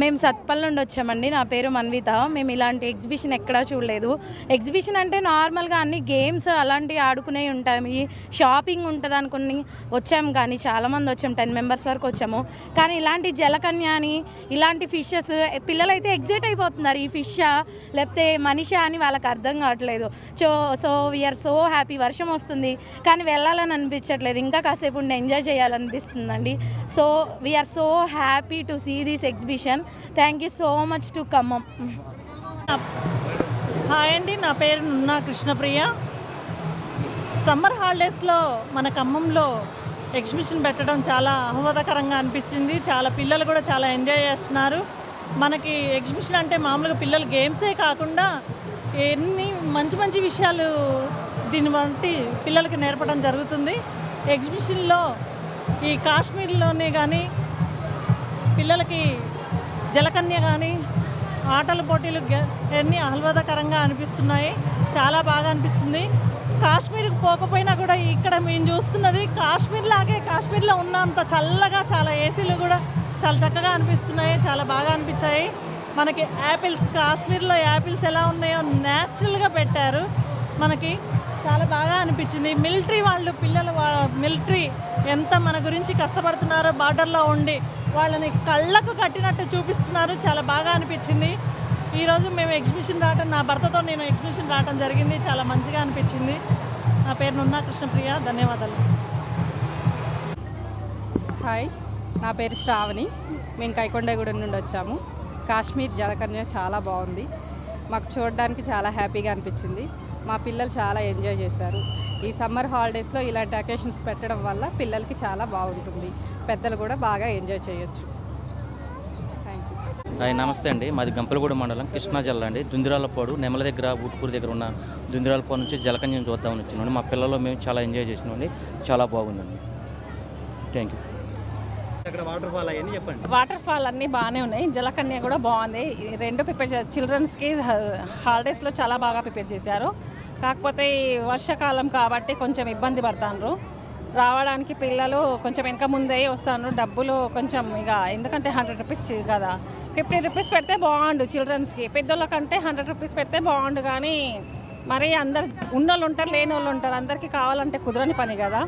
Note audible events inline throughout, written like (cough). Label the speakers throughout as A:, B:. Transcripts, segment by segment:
A: మేము సత్పల్ నుండి వచ్చామండి. నా పేరు మన్విత. మేము ఇలాంటి ఎగ్జిబిషన్ ఎక్కడా చూడలేదు. ఎగ్జిబిషన్ అంటే నార్మల్గా అన్ని గేమ్స్ అలాంటివి ఆడుకునేవి ఉంటాయి షాపింగ్ ఉంటుంది అనుకుని వచ్చాము కానీ చాలామంది వచ్చాము టెన్ మెంబర్స్ వరకు వచ్చాము. కానీ ఇలాంటి జలకన్య అని ఇలాంటి ఫిషెస్ పిల్లలైతే ఎగ్జైట్ అయిపోతున్నారు ఈ ఫిషా లేకపోతే మనిషి అని వాళ్ళకి అర్థం కావట్లేదు. So so we are so happy వర్షం వస్తుంది. కానీ వెళ్ళాలని అనిపించట్లేదు. ఇంకా కాసేపు ఉండి enjoy చేయాలనిపిస్తుందండి. So we are so happy happy to see this exhibition thank you so much to Khammam
B: hi అండి నా పేరు నున్నా కృష్ణప్రియ. సమ్మర్ హాలిడేస్లో మన ఖమ్మంలో ఎగ్జిబిషన్ పెట్టడం చాలా ఆహ్లాదకరంగా అనిపించింది. చాలా పిల్లలు కూడా చాలా ఎంజాయ్ చేస్తున్నారు. మనకి ఎగ్జిబిషన్ అంటే మామూలుగా పిల్లలు గేమ్సే కాకుండా ఎన్ని మంచి మంచి విషయాలు దీన్ని బట్టి పిల్లలకి నేర్పడం జరుగుతుంది. ఎగ్జిబిషన్లో ఈ కాశ్మీర్లోనే కానీ పిల్లలకి జలకన్య కానీ ఆటల పోటీలు అన్నీ ఆహ్లాదకరంగా అనిపిస్తున్నాయి. చాలా బాగా అనిపిస్తుంది. కాశ్మీర్కి పోకపోయినా కూడా ఇక్కడ మేము చూస్తున్నది కాశ్మీర్ లాగే కాశ్మీర్లో ఉన్నంత చల్లగా చాలా ఏసీలు కూడా చాలా చక్కగా అనిపిస్తున్నాయి. చాలా బాగా అనిపించాయి. మనకి యాపిల్స్ కాశ్మీర్లో యాపిల్స్ ఎలా ఉన్నాయో న్యాచురల్గా పెట్టారు మనకి. చాలా బాగా అనిపించింది. మిలిటరీ వాళ్ళు పిల్లలు మిలిటరీ ఎంత మన గురించి కష్టపడుతున్నారో బార్డర్లో ఉండి వాళ్ళని కళ్ళకు కట్టినట్టు చూపిస్తున్నారు. చాలా బాగా అనిపించింది. ఈరోజు మేము ఎగ్జిబిషన్ రావటం నా భర్తతో నేను ఎగ్జిబిషన్ రావటం జరిగింది. చాలా మంచిగా అనిపించింది. నా పేరు నున్నా కృష్ణప్రియ. ధన్యవాదాలు.
C: హాయ్. నా పేరు శ్రావణి. మేము కైకొండగూడెం నుండి వచ్చాము. కాశ్మీర్ జలకన్య చాలా బాగుంది. మాకు చూడడానికి చాలా హ్యాపీగా అనిపించింది. మా పిల్లలు చాలా ఎంజాయ్ చేశారు. ఈ సమ్మర్ హాలిడేస్లో ఇలాంటి అకేషన్స్ పెట్టడం వల్ల పిల్లలకి చాలా బాగుంటుంది. పెద్దలు కూడా బాగా ఎంజాయ్ చేయొచ్చు. థ్యాంక్ యూ
D: హాయ్ నమస్తే అండి. మాది గంపలగూడ మండలం కృష్ణా జిల్లా అండి. దుందిరాలపాడు నెమల దగ్గర ఊటుకూరు దగ్గర ఉన్న దుందిరాలపాడు నుంచి జలకన్యం చూద్దామని వచ్చినామండి. మా పిల్లలు మేము చాలా ఎంజాయ్ చేసినామండి. చాలా బాగుందండి. థ్యాంక్ యూ
C: వాటర్ ఫాల్ అన్నీ బాగానే ఉన్నాయి. జలకన్య కూడా బాగుంది. ఈ రెండు ప్రిపేర్ చిల్డ్రన్స్కి హాలిడేస్లో చాలా బాగా ప్రిపేర్ చేశారు. కాకపోతే ఈ వర్షాకాలం కాబట్టి కొంచెం ఇబ్బంది పడతాను రావడానికి పిల్లలు కొంచెం వెనక ముందే వస్తాను డబ్బులు కొంచెం ఇక ఎందుకంటే హండ్రెడ్ రూపీస్ కదా. ఫిఫ్టీ రూపీస్ పెడితే బాగుండు చిల్డ్రన్స్కి పెద్దోళ్ళకంటే హండ్రెడ్ రూపీస్ పెడితే బాగుండు కానీ మరి అందరు ఉన్నోళ్ళు ఉంటారు లేని వాళ్ళు ఉంటారు. అందరికీ కావాలంటే కుదరని పని కదా.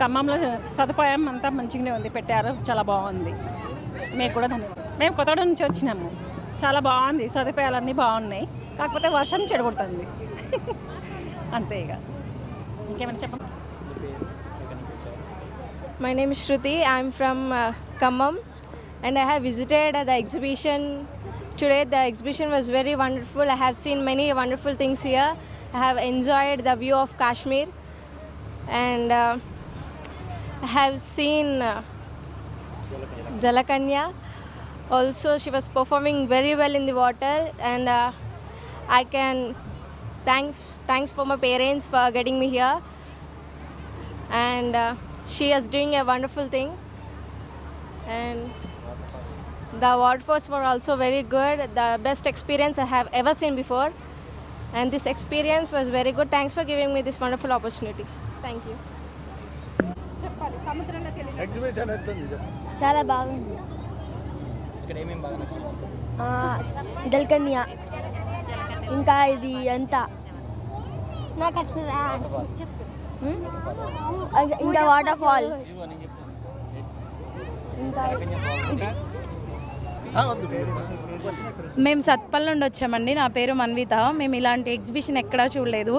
C: ఖమ్మంలో సదుపాయం అంతా మంచిగానే ఉంది. పెట్టారు. చాలా బాగుంది. మేము కూడా ధన్యవాదం మేము కొత్త నుంచి వచ్చినాము. చాలా బాగుంది. సదుపాయాలు అన్నీ బాగున్నాయి. కాకపోతే వర్షం చెడగొడుతుంది. (laughs) అంతే ఇక. ఇంకేమైనా చెప్పండి
E: my name Shruti I'm from Khammam and I have visited the exhibition today the exhibition was very wonderful I have seen many wonderful things here I have enjoyed the view of Kashmir and have seen uh, Jalakanya. Also, she was performing very well in the water, and uh, I can thanks thanks for my parents for getting me here. And uh, she is doing a wonderful thing. And the waterfalls were also very good the best experience i have ever seen before. And this experience was very good. Thanks for giving me this wonderful opportunity. Thank you
F: చాలా బాగుంది. దల్కన్యా. ఇంకా ఇది అంతా నాకు అట్లా ఇంకా water falls ఇంకా
A: మేము సత్పల్ నుండి వచ్చామండి. నా పేరు మన్విత. మేము ఇలాంటి ఎగ్జిబిషన్ ఎక్కడా చూడలేదు.